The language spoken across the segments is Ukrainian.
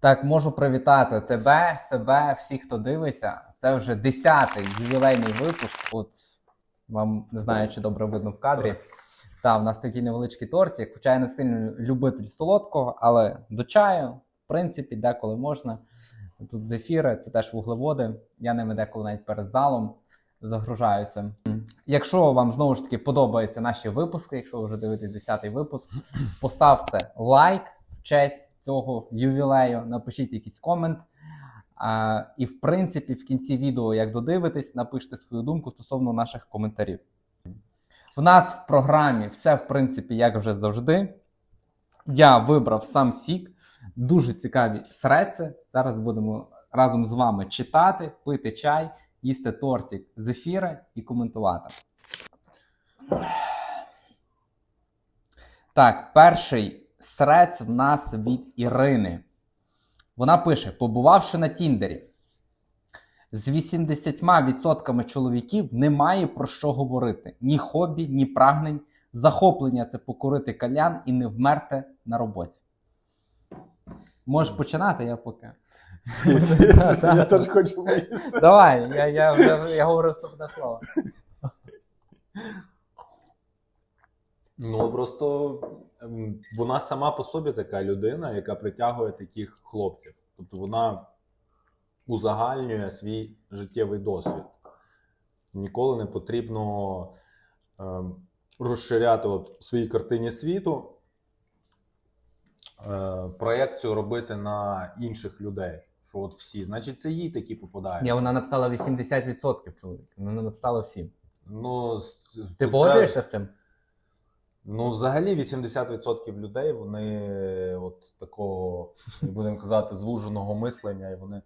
Так, можу привітати тебе, себе, всіх, хто дивиться. Це вже 10-й ювілейний випуск. От вам не знаю, чи добре видно в кадрі. Та, в нас такий невеличкий тортик. Хоча я не сильно любитель солодкого, але до чаю, в принципі, деколи можна. Тут зефіри, це теж вуглеводи. Я ними деколи навіть перед залом загружаюся. Якщо вам знову ж таки подобаються наші випуски, якщо ви вже дивитесь 10-й випуск, поставте лайк в честь цього ювілею, напишіть якийсь комент. А, і, в принципі, в кінці відео, як додивитесь, напишіть свою думку стосовно наших коментарів. В нас в програмі все, в принципі, як вже завжди. Я вибрав сам сік. Дуже цікаві среци. Зараз будемо разом з вами читати, пити чай, їсти тортик зефіри і коментувати. Так, перший срец в нас від Ірини. Вона пише: побувавши на Тіндері, з 80% чоловіків немає про що говорити: ні хобі, ні прагнень. Захоплення це покорити калян і не вмерти на роботі. Можеш починати, я поки. Я теж хочу поїсти. Давай, я, я, я, я говорив слово. Ну просто ем, вона сама по собі така людина, яка притягує таких хлопців. Тобто вона узагальнює свій життєвий досвід. Ніколи не потрібно ем, розширяти от в своїй картині світу, е, проєкцію робити на інших людей. Що от всі, значить, це їй такі попадають. Ні, вона написала 80% чоловік. Вона написала всім. Ну, Ти погоджуєшся з цим? Ну, взагалі, 80% людей вони от такого, будемо казати, звуженого мислення, і вони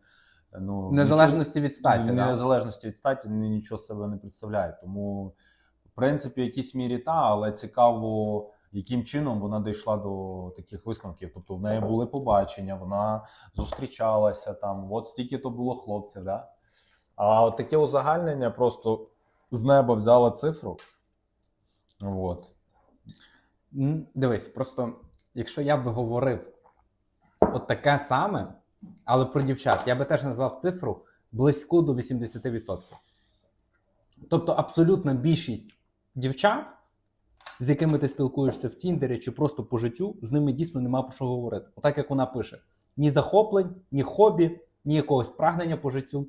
ну, незалежності від статі. незалежності від статі ні- нічого себе не представляють. Тому, в принципі, в якійсь мірі та, але цікаво, яким чином вона дійшла до таких висновків. Тобто в неї були побачення, вона зустрічалася там, от стільки то було хлопців, да? А от таке узагальнення просто з неба взяла цифру. От. Дивись, просто якщо я би говорив от таке саме, але про дівчат, я би теж назвав цифру близько до 80%. Тобто абсолютна більшість дівчат, з якими ти спілкуєшся в Тіндері чи просто по життю, з ними дійсно нема про що говорити. Отак як вона пише: ні захоплень, ні хобі, ні якогось прагнення по життю.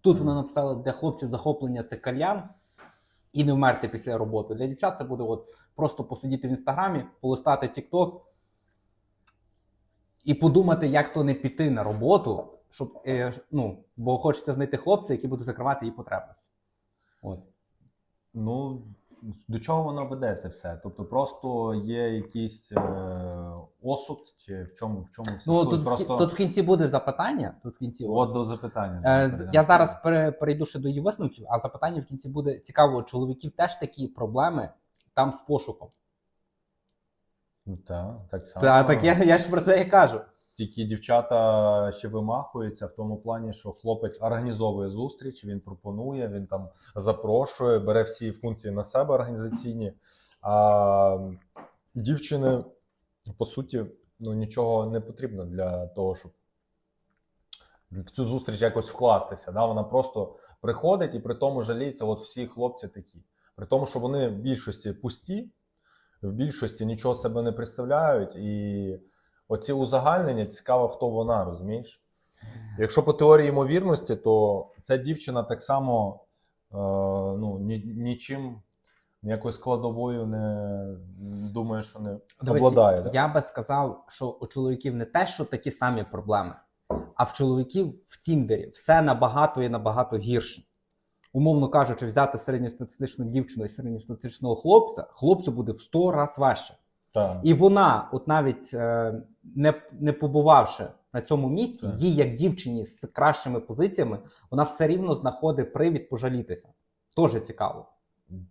Тут вона написала, для хлопців захоплення це кальян і не вмерти після роботи. Для дівчат це буде от просто посидіти в інстаграмі, полистати TikTok і подумати, як то не піти на роботу, щоб е, ну, бо хочеться знайти хлопця, який буде закривати її потреби. От. Ну, до чого воно веде це все? Тобто просто є якийсь е, осуд, чи в чому в чому все Ну, суть? тут, просто тут в кінці буде запитання. Тут в кінці, от до запитання. Е, я зараз перейду ще до її висновків, а запитання в кінці буде цікаво. у Чоловіків теж такі проблеми там з пошуком. Ну, Так, так само. Та, так я, я ж про це і кажу. Тільки дівчата ще вимахуються в тому плані, що хлопець організовує зустріч, він пропонує, він там запрошує, бере всі функції на себе організаційні. А дівчини, по суті, ну нічого не потрібно для того, щоб в цю зустріч якось вкластися. Да? Вона просто приходить і при тому жаліється, от всі хлопці такі. При тому, що вони в більшості пусті, в більшості нічого себе не представляють, і оці узагальнення цікаво, хто вона, розумієш? Якщо по теорії ймовірності, то ця дівчина так само е, ну, ні, нічим, ніякою складовою не думаю, що не обладає. да? Я би сказав, що у чоловіків не те, що такі самі проблеми, а в чоловіків в Тіндері все набагато і набагато гірше. Умовно кажучи, взяти середньостатистичну дівчину і середньостатистичного хлопця, хлопцю буде в 100 разів важче. Так. І вона, от навіть е, не, не побувавши на цьому місці, Так. їй, як дівчині з кращими позиціями, вона все рівно знаходить привід пожалітися. Тоже цікаво.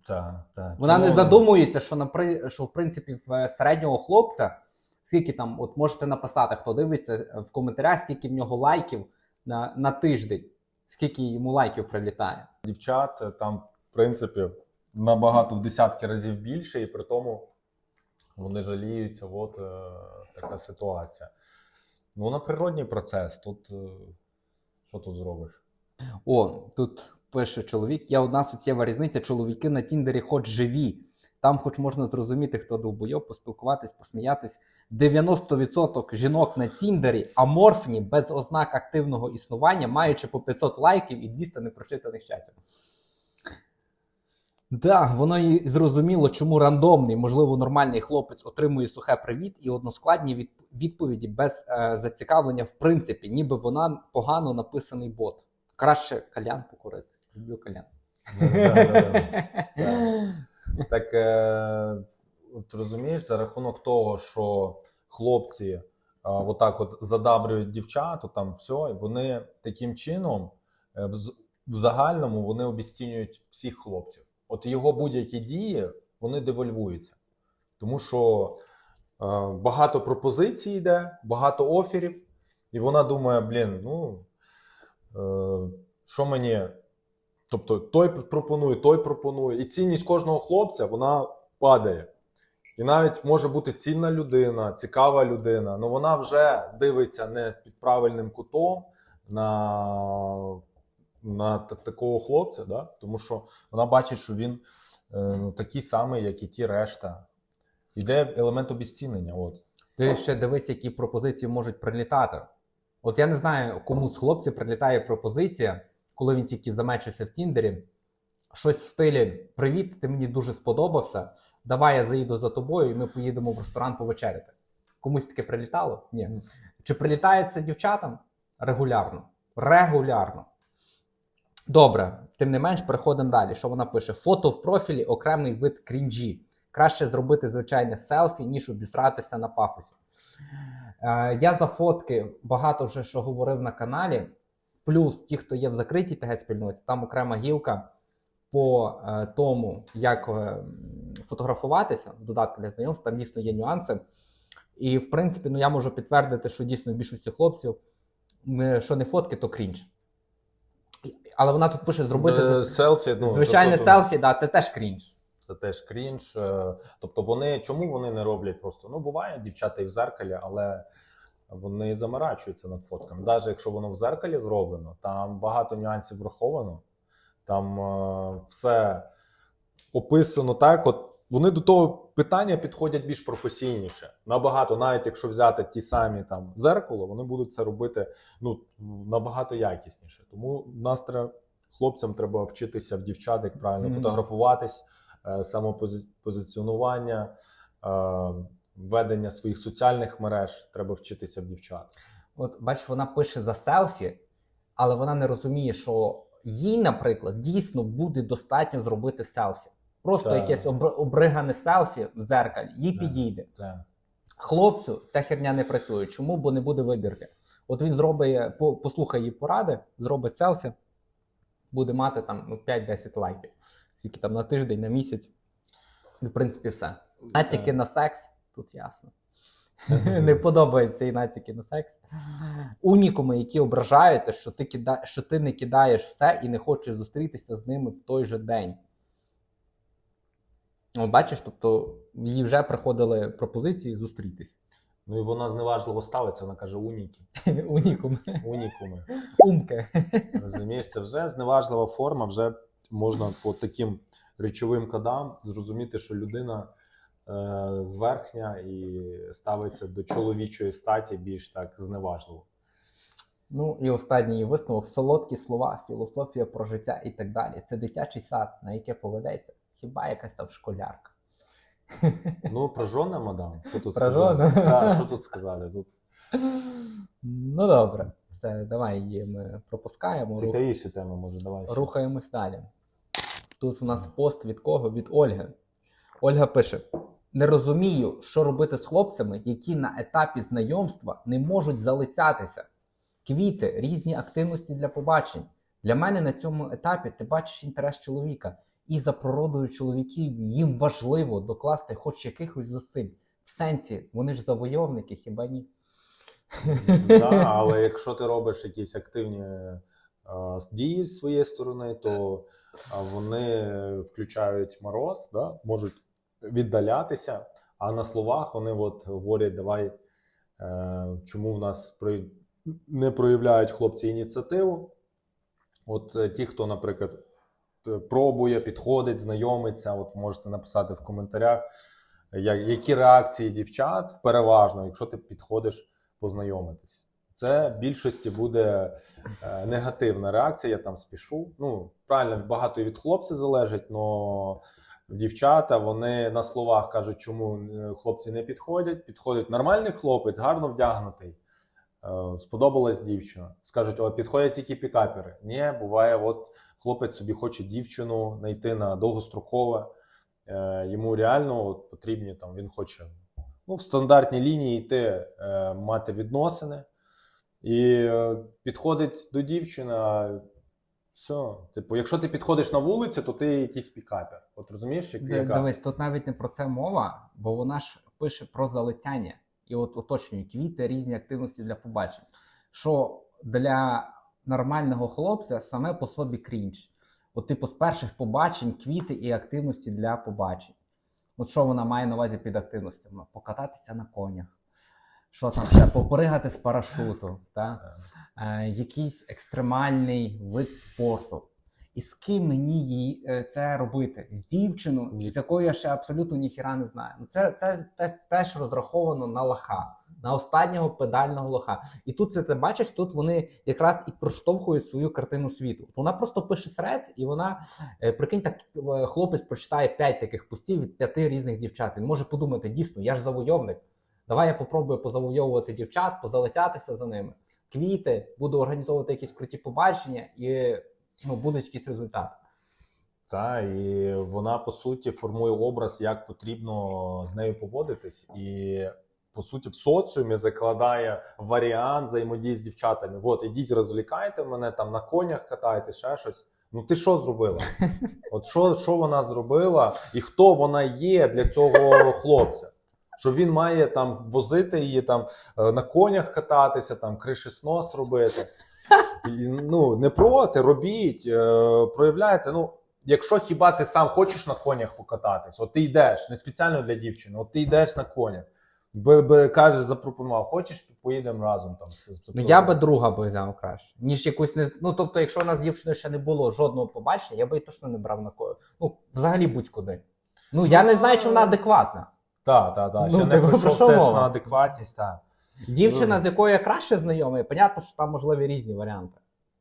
Так, так. Вона не задумується, що напри... що в принципі в е, середнього хлопця, скільки там, от можете написати, хто дивиться е, в коментарях, скільки в нього лайків на, на тиждень, скільки йому лайків прилітає. дівчат е, там, в принципі, набагато в десятки разів більше, і при тому вони жаліються, от е, така ситуація. Ну, на природній процес. Тут е, що тут зробиш? О, тут пише чоловік: є одна суттєва різниця. Чоловіки на Тіндері хоч живі. Там, хоч можна зрозуміти, хто довбойоб, поспілкуватись, посміятись. 90% жінок на Тіндері аморфні, без ознак активного існування, маючи по 500 лайків і 200 непрочитаних чатів. Да, воно і зрозуміло, чому рандомний, можливо, нормальний хлопець отримує сухе привіт і односкладні від- відповіді без е, зацікавлення, в принципі, ніби вона погано написаний бот. Краще калян покурити. Люблю калян. Так е, от розумієш, за рахунок того, що хлопці е, отак от задабрюють дівчат, там все, і вони таким чином е, в, загальному вони обіцінюють всіх хлопців. От його будь-які дії вони девальвуються. Тому що багато пропозицій йде, багато оферів, і вона думає: блін, ну що мені Тобто той пропонує, той пропонує. І цінність кожного хлопця вона падає. І навіть може бути цінна людина, цікава людина, але вона вже дивиться не під правильним кутом на, на такого хлопця, да? тому що вона бачить, що він е, ну, такий самий, як і ті решта. Іде елемент обіцінення. От. Ти ще дивись, які пропозиції можуть прилітати. От я не знаю, кому з хлопців прилітає пропозиція, коли він тільки замечився в Тіндері. Щось в стилі Привіт, ти мені дуже сподобався. Давай я заїду за тобою, і ми поїдемо в ресторан повечеряти. Комусь таке прилітало? Ні. Чи прилітає це дівчатам? Регулярно. Регулярно. Добре, тим не менш, переходимо далі. Що вона пише? Фото в профілі окремий вид крінжі. Краще зробити звичайне селфі, ніж обісратися на пафосі. Е, я за фотки багато вже що говорив на каналі. Плюс ті, хто є в закритій ТГ спільноті, там окрема гілка по е, тому, як е, фотографуватися в додатку для знайомств, там дійсно є нюанси. І в принципі, ну я можу підтвердити, що дійсно в більшості хлопців, що не фотки, то крінж. Але вона тут пише зробити Е, це, селфі, ну, звичайне тобто- селфі, да, це теж крінж. Це теж крінж. Тобто вони чому вони не роблять просто? Ну, буває дівчата і в зеркалі, але вони заморачуються над фотками. Навіть якщо воно в зеркалі зроблено, там багато нюансів враховано. Там е, все описано так. От вони до того питання підходять більш професійніше. Набагато, навіть якщо взяти ті самі там зеркало, вони будуть це робити ну, набагато якісніше. Тому нас треба, хлопцям треба вчитися в дівчат, як правильно Мгм. фотографуватись, е, самопозиціонування, е, ведення своїх соціальних мереж. Треба вчитися в дівчат. От бачиш, вона пише за селфі, але вона не розуміє, що їй, наприклад, дійсно буде достатньо зробити селфі. Просто Так. якесь обр- обригане селфі в дзеркалі, їй Так. підійде. Так. Хлопцю ця херня не працює. Чому? Бо не буде вибірки. От він зробить, послухає її поради, зробить селфі, буде мати там ну, 5-10 лайків. Скільки там на тиждень, на місяць. І, в принципі, все. Натяки Так. на секс, тут ясно. Не подобаються і натяки на секс. Унікуми, які ображаються, що ти, кида... що ти не кидаєш все і не хочеш зустрітися з ними в той же день. Бачиш, тобто їй вже приходили пропозиції зустрітись. Ну і вона зневажливо ставиться, вона каже уніки. Унікуми. Унікуми. Умки. Розумієш, це вже зневажлива форма, вже можна по таким речовим кодам зрозуміти, що людина зверхня і ставиться до чоловічої статі більш так зневажливо. Ну і останній висновок: солодкі слова, філософія про життя і так далі. Це дитячий сад, на яке поведеться. Хіба якась там школярка? Ну, прожжена, мадам. Що тут Прожжена? сказати? Так, що тут сказати? Тут Ну добре, все, давай її ми пропускаємо. цікавіші теми, може, давай. Рухаємось далі. Тут у нас пост від кого? Від Ольги. Ольга пише: не розумію, що робити з хлопцями, які на етапі знайомства не можуть залицятися. Квіти, різні активності для побачень. Для мене на цьому етапі ти бачиш інтерес чоловіка, і за природою чоловіків їм важливо докласти хоч якихось зусиль. В сенсі, вони ж завойовники, хіба ні? Да, але якщо ти робиш якісь активні е, дії з своєї сторони, то вони включають мороз, да, можуть віддалятися, а на словах вони от говорять, давай Е, чому в нас не проявляють хлопці ініціативу? От е, ті, хто, наприклад, пробує, підходить, знайомиться, от можете написати в коментарях, які реакції дівчат переважно, якщо ти підходиш познайомитись. Це в більшості буде е, негативна реакція, я там спішу. Ну, правильно, багато від хлопця залежить, але дівчата вони на словах кажуть, чому е, хлопці не підходять. Підходить нормальний хлопець, гарно вдягнутий. Е, Сподобалась дівчина. Скажуть, о, підходять тільки пікапери. Ні, буває, от хлопець собі хоче дівчину знайти на довгострокове. Е, Йому реально от, потрібні там, він хоче ну, в стандартній лінії йти, мати відносини. І підходить до дівчини. Все, типу, якщо ти підходиш на вулиці, то ти якийсь пікапер. От розумієш, як, яка? Дивись, тут навіть не про це мова, бо вона ж пише про залицяння і от уточнює квіти, різні активності для побачень. Що для нормального хлопця саме по собі крінж. От, типу, з перших побачень квіти і активності для побачень. От що вона має на увазі під активностями? Покататися на конях. Що там ще? Попригати з парашуту, та? е, якийсь екстремальний вид спорту. І з ким мені їй е, це робити? З дівчиною, з якою я ще абсолютно ніхіра не знаю. Ну це, це, це теж розраховано на лоха, на останнього педального лоха. І тут це ти бачиш, тут вони якраз і проштовхують свою картину світу. Вона просто пише срець, і вона е, прикинь, так е, хлопець прочитає п'ять таких постів від п'яти різних дівчат. Він може подумати: дійсно, я ж завойовник. Давай я попробую позавойовувати дівчат, позалицятися за ними. Квіти, буду організовувати якісь круті побачення і ну, будуть якісь результати. Та, і вона по суті формує образ, як потрібно з нею поводитись, і по суті в соціумі закладає варіант взаємодії з дівчатами. От ідіть, розвлікайте мене там на конях катайте, ще щось. Ну ти що зробила? От що, що вона зробила, і хто вона є для цього хлопця? Що він має там возити її там е, на конях кататися, там кришеснос робити. І, ну, не проти, робіть, е, проявляйте. Ну, якщо хіба ти сам хочеш на конях покататись, от ти йдеш не спеціально для дівчини, от ти йдеш на конях. Би, би каже, запропонував, хочеш, поїдемо разом там. Це, це Ну я би друга би взяв краще, ніж якусь не ну тобто, якщо у нас з дівчиною ще не було жодного побачення, я би її точно не брав на кою. Ну, взагалі будь-куди. Ну я не знаю, чи вона адекватна. Так, так, так. Ну, Ще не ти про пройшов тест мова? на адекватність, так. Дівчина, Ну. з якою я краще знайомий, понятно, що там можливі різні варіанти.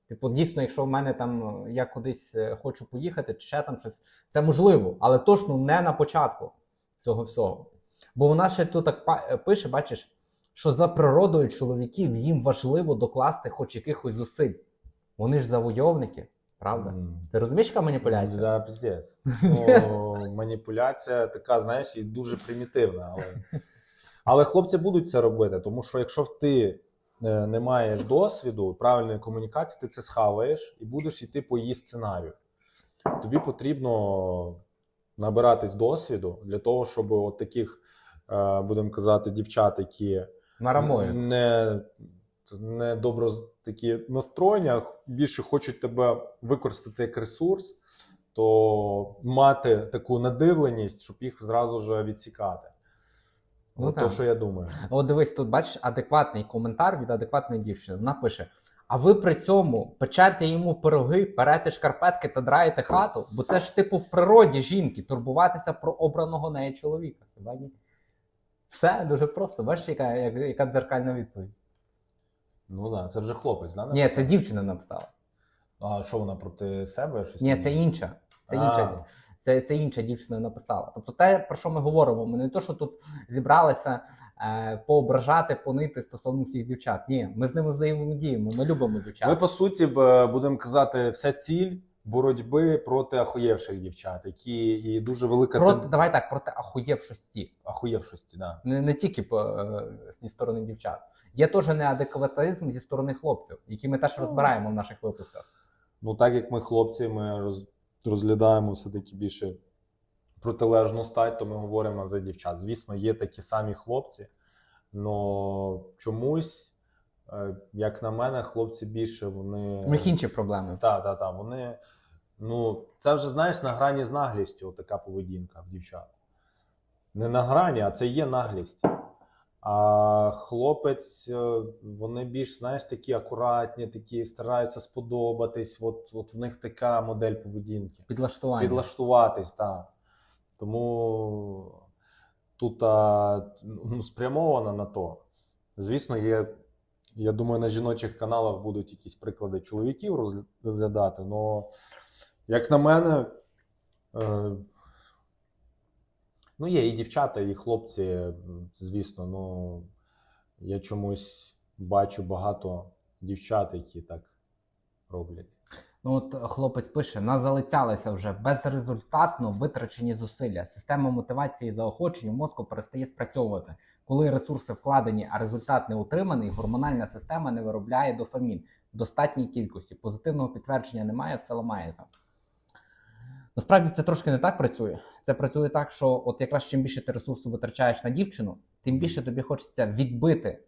Типу, дійсно, якщо в мене там е, я кудись е, хочу поїхати, чи ще там щось, це можливо, але точно не на початку цього всього. Бо вона ще тут так па- е, пише, бачиш, що за природою чоловіків їм важливо докласти хоч якихось зусиль. Вони ж завойовники, правда? М. Ти розумієш, яка маніпуляція? Да, піздець. Ну, маніпуляція така, знаєш, і дуже примітивна. Але... але хлопці будуть це робити, тому що якщо ти е, не маєш досвіду, правильної комунікації, ти це схаваєш і будеш йти по її сценарію. Тобі потрібно набиратись досвіду для того, щоб от таких, е, будемо казати, дівчат, які Марамою. не, не добро такі настроєння, більше хочуть тебе використати як ресурс, то мати таку надивленість, щоб їх зразу ж відсікати. Ну, От так. то, що я думаю. От дивись, тут бачиш адекватний коментар від адекватної дівчини. Вона пише: А ви при цьому печете йому пироги, перете шкарпетки та драєте хату? Бо це ж типу в природі жінки турбуватися про обраного нею чоловіка. Хіба ні? Все дуже просто. Бачиш, яка, яка дзеркальна відповідь? Ну так, да, це вже хлопець, да? Ні, це дівчина написала. А що вона проти себе? Щось Ні, це інша. Це А. інша. Це, це інша дівчина написала. Тобто, те, про що ми говоримо, ми не то, що тут зібралися е, поображати, понити стосовно всіх дівчат. Ні, ми з ними взаємодіємо, ми любимо дівчат. Ми, по суті, будемо казати, вся ціль боротьби проти ахуєвших дівчат, які і дуже велика Проти, тем- давай так, проти ахуєвшості. ахуєвшості, да. Не, не тільки по, е, зі сторони дівчат. Є теж неадекватизм зі сторони хлопців, які ми теж розбираємо в наших випусках. Ну, так як ми хлопці, ми роз, розглядаємо все-таки більше протилежну стать, то ми говоримо за дівчат. Звісно, є такі самі хлопці, але чомусь, як на мене, хлопці більше вони. У них інші проблеми. Так, так, так. Вони. Ну, це вже знаєш на грані з наглістю така поведінка в дівчат. Не на грані, а це є наглість. А хлопець, е, вони більш, знаєш, такі акуратні, такі стараються сподобатись. От, от в них така модель поведінки. Підлаштування. Підлаштуватись, так. Тому тут а, ну, спрямовано на то. Звісно, є. Я думаю, на жіночих каналах будуть якісь приклади чоловіків розглядати. але, як на мене, е, ну, є і дівчата, і хлопці, звісно, ну, я чомусь бачу багато дівчат, які так роблять. Ну от хлопець пише: нас залицялися вже безрезультатно витрачені зусилля. Система мотивації і заохочення мозку перестає спрацьовувати. Коли ресурси вкладені, а результат не утриманий, гормональна система не виробляє дофамін в достатній кількості. Позитивного підтвердження немає, все ламається. Насправді це трошки не так працює. Це працює так, що от якраз чим більше ти ресурсу витрачаєш на дівчину, тим більше тобі хочеться відбити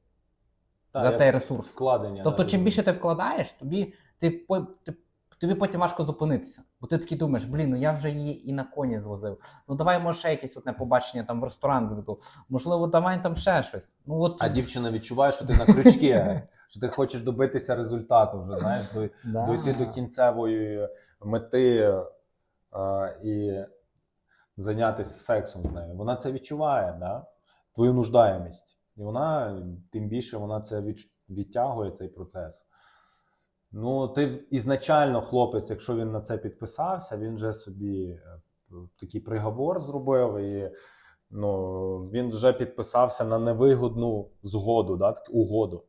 Та, за цей ресурс. вкладення. Тобто, чим більше ти вкладаєш, тобі ти, ти тобі потім важко зупинитися. Бо ти такий думаєш, блін, ну я вже її і на коні звозив. Ну давай може ще якесь одне побачення там в ресторан зведу. Можливо, давай там ще щось. Ну от А дівчина відчуває, що ти на крючки, що ти хочеш добитися результату, вже знаєш, дойти до кінцевої мети і зайнятися сексом з нею. Вона це відчуває, да? твою нуждаємість. І вона, тим більше, вона це відтягує цей процес. Ну, ти ізначально, хлопець, якщо він на це підписався, він вже собі е, такий приговор зробив, і ну, він вже підписався на невигодну згоду, да, так, угоду.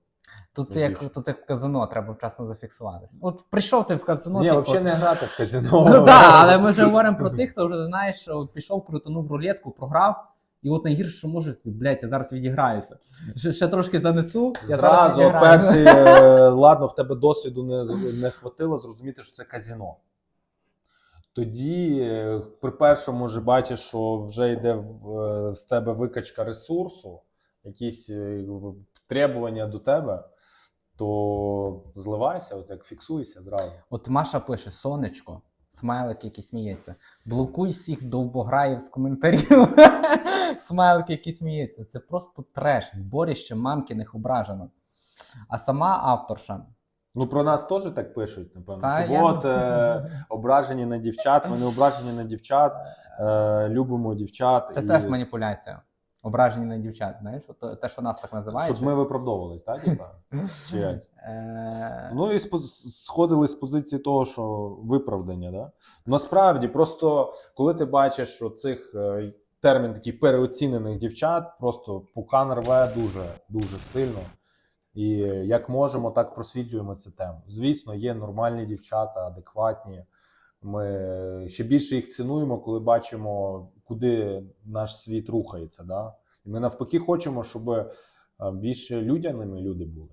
Тут як тут як в казино, треба вчасно зафіксуватися. От прийшов ти в казино. Ні, типу, взагалі не грати в казино. Ну так, але ми вже говоримо про тих, хто вже знаєш, що пішов, крутанув рулетку, програв. І от найгірше, що може, блядь, я зараз відіграюся. Ще, ще трошки занесу. Я зараз Зразу відіграю. перший, е, ладно, в тебе досвіду не, з- не хватило зрозуміти, що це казино. Тоді, е, при першому вже бачиш, що вже йде в, е, з тебе викачка ресурсу, якісь е, требування до тебе, то зливайся, от як фіксуйся зразу. От Маша пише: сонечко, смайлик, який сміється. Блокуй всіх довбограїв з коментарів. Смайлик, який сміється. Це просто треш, зборіще мамкиних ображено. А сама авторша. Ну, про нас теж так пишуть, напевно. Та, що я- от е, ображені на дівчат, ми не ображені на дівчат, е, любимо дівчат. Це і- теж маніпуляція. Ображені на дівчат. Знаєш, От те, що нас так називають. Щоб ми виправдовувались, так? Чи як? Е, Ну і сходили з позиції того, що виправдання, да? Насправді, просто коли ти бачиш, що цих е, термін такий переоцінених дівчат, просто пукан рве дуже, дуже сильно. І як можемо, так просвітлюємо цю тему. Звісно, є нормальні дівчата, адекватні. Ми ще більше їх цінуємо, коли бачимо, куди наш світ рухається. Да? І ми навпаки хочемо, щоб е, більше людяними люди були.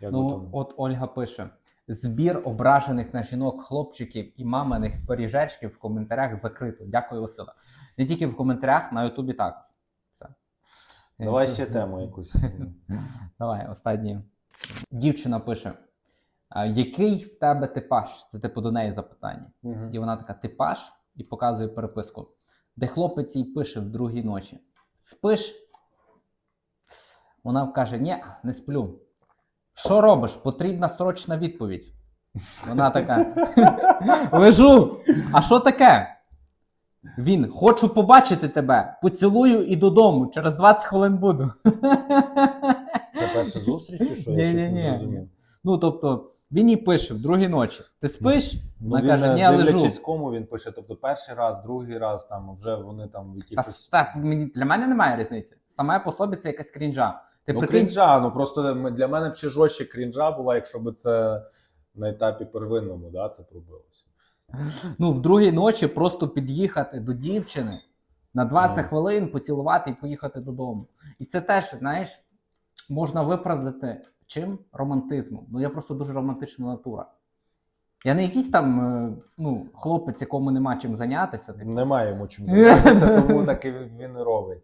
Як Ну, там- от Ольга пише: збір ображених на жінок хлопчиків і маминих пиріжечків в коментарях закрито. Дякую, Васила. Не тільки в коментарях, на Ютубі також. Все. Давай ще тему якусь. Давай, останнє. Дівчина пише: який в тебе типаж? Це типу до неї запитання. Мгм. І вона така: типаж, і показує переписку, де хлопець їй пише в другій ночі: Спиш? Вона каже: Ні, не сплю. Що робиш? Потрібна срочна відповідь. Вона така: Лежу. А що таке? Він, хочу побачити тебе. Поцілую і додому. Через 20 хвилин буду. Це перша зустріч, чи що? Я щось не зрозумів. Ну, тобто, він їй пише в другій ночі: Ти спиш? Ну, Вона він, каже: Ні, е, лежу. дивлячись, кому він пише. Тобто перший раз, другий раз, там вже вони там в Та, якихось. так, мені, для мене немає різниці. Саме по собі це якась крінжа. Ти Ну, прикинь, крінжа, ну просто для мене б ще жорстче крінжа була, якщо б це на етапі первинному, да, це пробилося. ну, в другій ночі просто під'їхати до дівчини на 20 Ну. хвилин, поцілувати і поїхати додому. І це теж, знаєш, можна виправдати чим? Романтизмом. Ну, я просто дуже романтична натура. Я не якийсь там е, ну, хлопець, якому нема чим зайнятися. Типу. Немає йому чим займатися, тому так і він робить.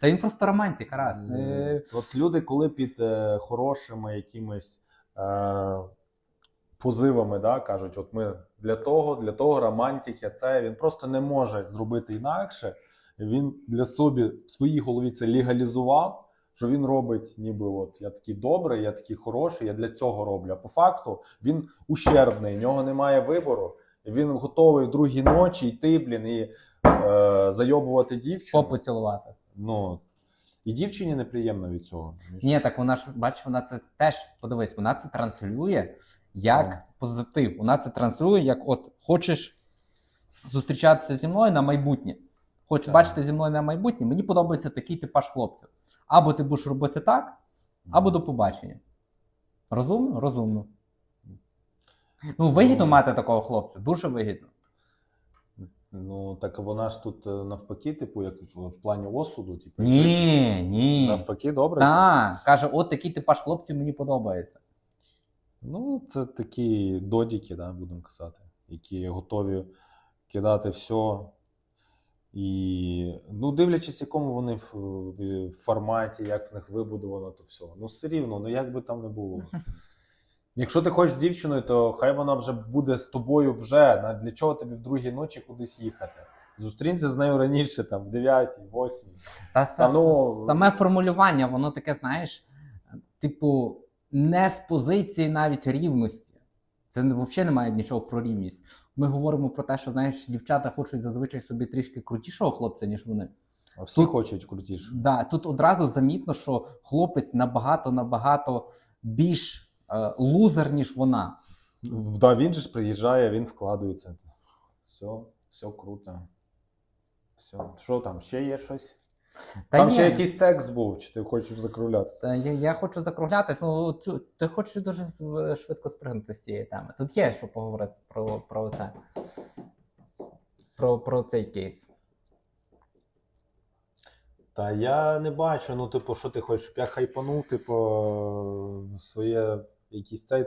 Та він просто романтик, раз. Е, От люди, коли під е, хорошими якимись е, позивами, да, кажуть, от ми для того, для того романтики, це він просто не може зробити інакше. Він для собі в своїй голові це легалізував, що він робить, ніби от я такий добрий, я такий хороший, я для цього роблю. А по факту він ущербний, в нього немає вибору. Він готовий в другій ночі йти, блін, і е, зайобувати дівчину. Попу цілувати. Ну, і дівчині неприємно від цього. Ні, так вона ж бачиш, вона це теж подивись, вона це транслює як Так. позитив. Вона це транслює, як от хочеш зустрічатися зі мною на майбутнє. Хочеш Так. бачити зі мною на майбутнє, мені подобається такий типаж хлопців. Або ти будеш робити так, або до побачення. Розумно? Розумно. Ну, вигідно Ну. мати такого хлопця, дуже вигідно. Ну, так вона ж тут е, навпаки, типу, як в, в плані осуду, типу, Ні, ні. навпаки, добре. Так, каже, от такий типаж хлопців мені подобається. Ну, це такі додіки, да, будемо казати, які готові кидати все. І ну, дивлячись, якому вони в, в форматі, як в них вибудовано, то все. Ну, все рівно, ну як би там не було. Якщо ти хочеш з дівчиною, то хай вона вже буде з тобою вже. На- Для чого тобі в другій ночі кудись їхати? Зустрінься з нею раніше, там, в 9, 8. Та, Та ну- саме формулювання, воно таке, знаєш, типу, не з позиції навіть рівності. Це не- взагалі немає нічого про рівність. Ми говоримо про те, що знаєш, дівчата хочуть зазвичай собі трішки крутішого хлопця, ніж вони. А всі Тут- хочуть крутіше. Да, тут одразу замітно, що хлопець набагато набагато більш е, лузер, ніж вона. Да, він же ж приїжджає, він вкладається. Все, все круто. Все. Що там, ще є щось? Та там ні, ще якийсь текст був, чи ти хочеш закруглятися? Я, я хочу закруглятись. Ну цю ти хочеш дуже з- швидко спригнути з цієї теми. Тут є що поговорити про, про це. Про, про цей кейс. Та я не бачу, ну, типу, що ти хочеш, щоб я хайпанув, типу, своє якийсь цей.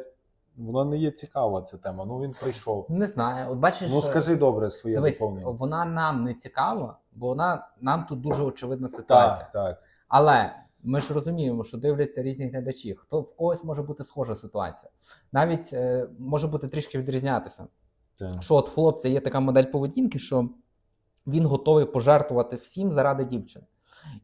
Вона не є цікава ця тема. Ну він прийшов. Не знаю. От бачиш, Ну скажи добре своє дивись, доповнення. вона нам не цікава, бо вона нам тут дуже очевидна ситуація. Так, так. Але ми ж розуміємо, що дивляться різні глядачі. Хто в когось може бути схожа ситуація. Навіть е, може бути трішки відрізнятися. так. Що от хлопця є така модель поведінки, що він готовий пожертвувати всім заради дівчини.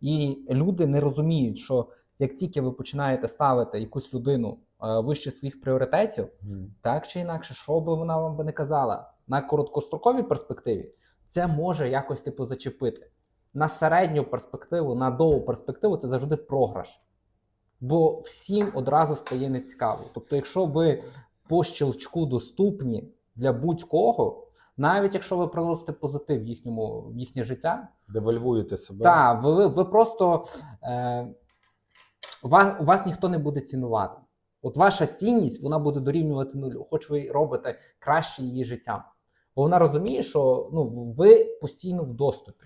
І люди не розуміють, що як тільки ви починаєте ставити якусь людину е, вище своїх пріоритетів, Мгм. так чи інакше, що би вона вам би не казала, на короткостроковій перспективі це може якось типу зачепити. На середню перспективу, на довгу перспективу це завжди програш. Бо всім одразу стає нецікаво. Тобто, якщо ви по щелчку доступні для будь-кого, навіть якщо ви приносите позитив в їхньому в їхнє життя, Девальвуєте себе. так, ви, ви, ви просто е, вас, вас ніхто не буде цінувати. От ваша цінність вона буде дорівнювати нулю, хоч ви роботе краще її життям. Бо вона розуміє, що ну, ви постійно в доступі.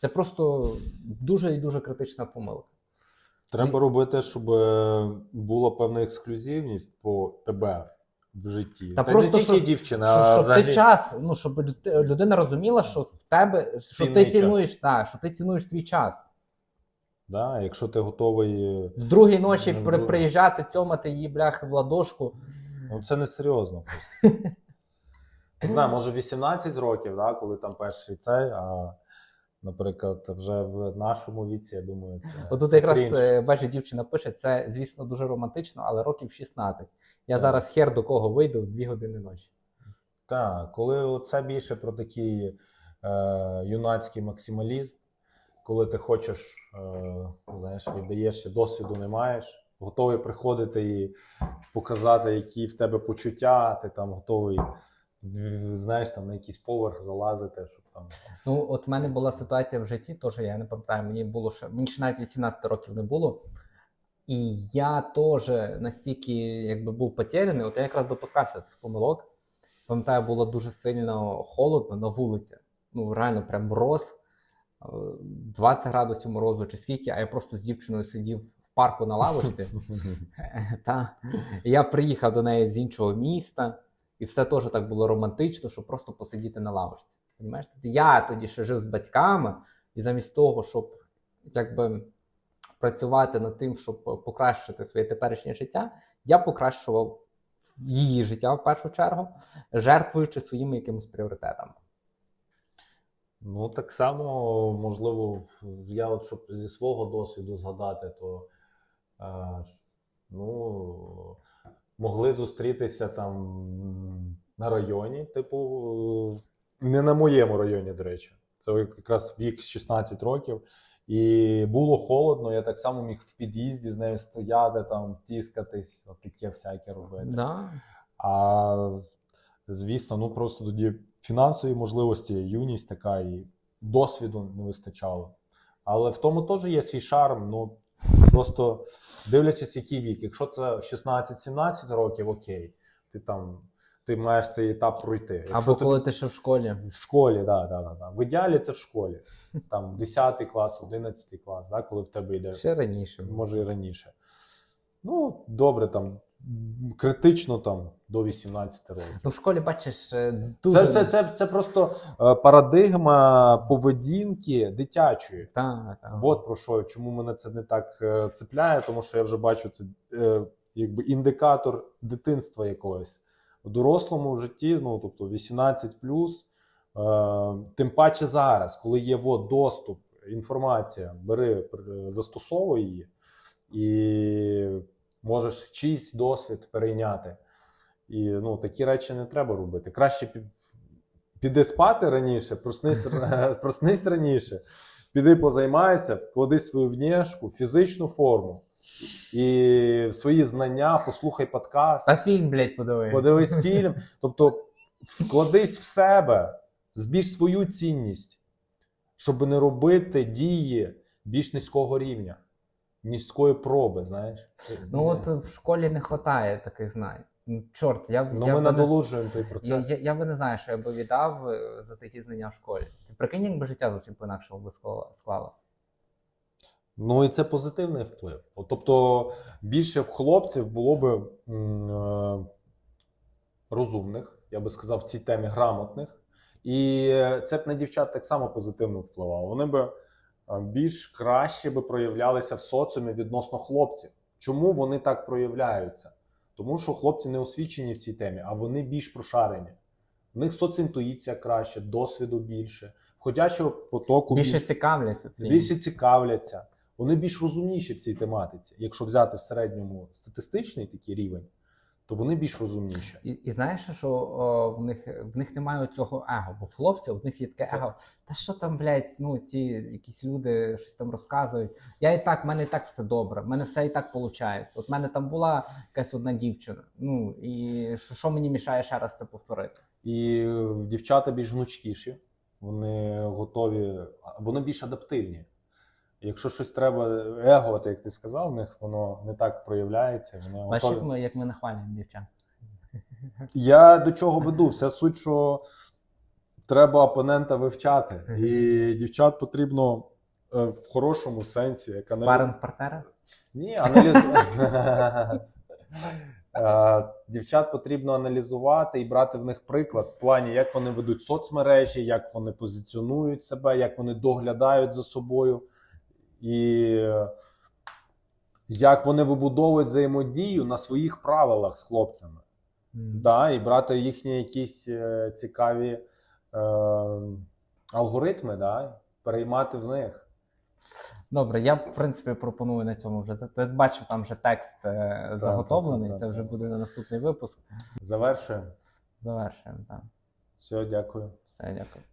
Це просто дуже і дуже критична помилка. Треба робити, щоб е, була певна ексклюзивність по тебе в житті. Та Та, просто, не тільки щоб- дівчина, Що, а щоб взагалі. ти час, ну щоб людина розуміла, що в тебе що ти цінуєш, так, що ти цінуєш свій час. Да, якщо ти готовий. е, В другій ночі Ну, при, приїжджати, цьомати її бляхи в ладошку. Ну, це не серйозно. просто. Не знаю, може 18 років, да, коли там перший цей, а, наприклад, вже в нашому віці, я думаю, це. Отут це якраз крінж. е, бачить, дівчина пише, це, звісно, дуже романтично, але років 16. Я Так. зараз хер до кого вийду в 2 години ночі. Так, коли це більше про такий е, юнацький максималізм, коли ти хочеш, е, знаєш, віддаєш, ще досвіду не маєш, готовий приходити і показати, які в тебе почуття, ти там готовий, знаєш, там на якийсь поверх залазити, щоб там. Ну, от в мене була ситуація в житті, теж я не пам'ятаю, мені було ще мені ще навіть 18 років не було. І я теж настільки якби був потеряний, от я якраз допускався цих помилок. Пам'ятаю, було дуже сильно холодно на вулиці. Ну, реально, прям мороз, 20 градусів морозу чи скільки, а я просто з дівчиною сидів в парку на лавочці. Та. Я приїхав до неї з іншого міста, і все теж так було романтично, щоб просто посидіти на лавочці. Тобто Я тоді ще жив з батьками, і замість того, щоб якби працювати над тим, щоб покращити своє теперішнє життя, я покращував її життя в першу чергу, жертвуючи своїми якимись пріоритетами. Ну, так само, можливо, я от щоб зі свого досвіду згадати, то ш- ну, могли зустрітися там на районі, типу, не на моєму районі, до речі. Це якраз вік 16 років. І було холодно, я так само міг в під'їзді з нею стояти, там, тіскатись, от таке всяке робити. Да. А звісно, ну просто тоді фінансові можливості, юність така і досвіду не вистачало. Але в тому теж є свій шарм. Ну просто дивлячись, який вік. Якщо це 16-17 років, окей, ти там ти маєш цей етап пройти. Якщо Або коли ти ще в школі. в школі, да, да, да, да. В ідеалі це в школі. Там 10 клас, 11 клас, да, коли в тебе йде Ще раніше. може і раніше. Ну, добре, там критично там до 18 років. Ну, в школі бачиш е, дуже. Це, це, це, це просто е, парадигма поведінки дитячої. Так, так. От про що, чому мене це не так е, цепляє, тому що я вже бачу це якби індикатор дитинства якогось. В дорослому житті, ну тобто 18 е, тим паче зараз, коли є от, доступ, інформація, бери, застосовуй її, і можеш чийсь досвід перейняти. І ну, такі речі не треба робити. Краще піди спати раніше, проснись, проснись раніше, піди позаймайся, вклади свою внешку, фізичну форму і свої знання, послухай подкаст, Та фільм, блядь, подивись. подивись фільм. Тобто вкладись в себе, збільш свою цінність, щоб не робити дії більш низького рівня, низької проби, знаєш. Ну от в школі не вистачає таких знань. Ну, Чорт, я, Ну, я, ми надолужуємо той процес. я, я би не знаю, що я би віддав е, за такі знання в школі. Ти прикинь, якби життя зовсім по-інакшому би склалось. Ну і це позитивний вплив. Тобто більше б хлопців було б е, розумних, я би сказав, в цій темі грамотних. І це б на дівчат так само позитивно впливало. Вони б е, більш краще би проявлялися в соціумі відносно хлопців. Чому вони так проявляються? Тому що хлопці не освічені в цій темі, а вони більш прошарені. У них соцінтуїція краще, досвіду більше, входячого потоку Більше цікавляться цим. більше цікавляться. Вони більш розумніші в цій тематиці. Якщо взяти в середньому статистичний такий рівень, то вони більш розумніші. І, і знаєш, що о, в них в них немає цього его, бо в хлопців в них є таке его. Та що там, блядь, ну ті якісь люди щось там розказують. Я і так, в мене і так все добре, в мене все і так виходить. От в мене там була якась одна дівчина. Ну і що, що мені мішає ще раз це повторити? І дівчата більш гнучкіші, вони готові, вони більш адаптивні. Якщо щось треба, его, от як ти сказав, в них воно не так проявляється. Вони Бачиш, як ми, як ми нахвалюємо дівчат. Я до чого веду? Вся суть, що треба опонента вивчати. І дівчат потрібно е, в хорошому сенсі, як аналіз- Спаринг партнера? Ні, аналізувати. Дівчат потрібно аналізувати і брати в них приклад в плані, як вони ведуть соцмережі, як вони позиціонують себе, як вони доглядають за собою, і як вони вибудовують взаємодію на своїх правилах з хлопцями. Да, і брати їхні якісь е, цікаві е, алгоритми, да, переймати в них. Добре, я в принципі пропоную на цьому вже. Ти бачив там вже текст е, заготовлений. так, Це вже буде на наступний випуск. Завершуємо. Завершуємо. Так. Все, дякую. Все, дякую.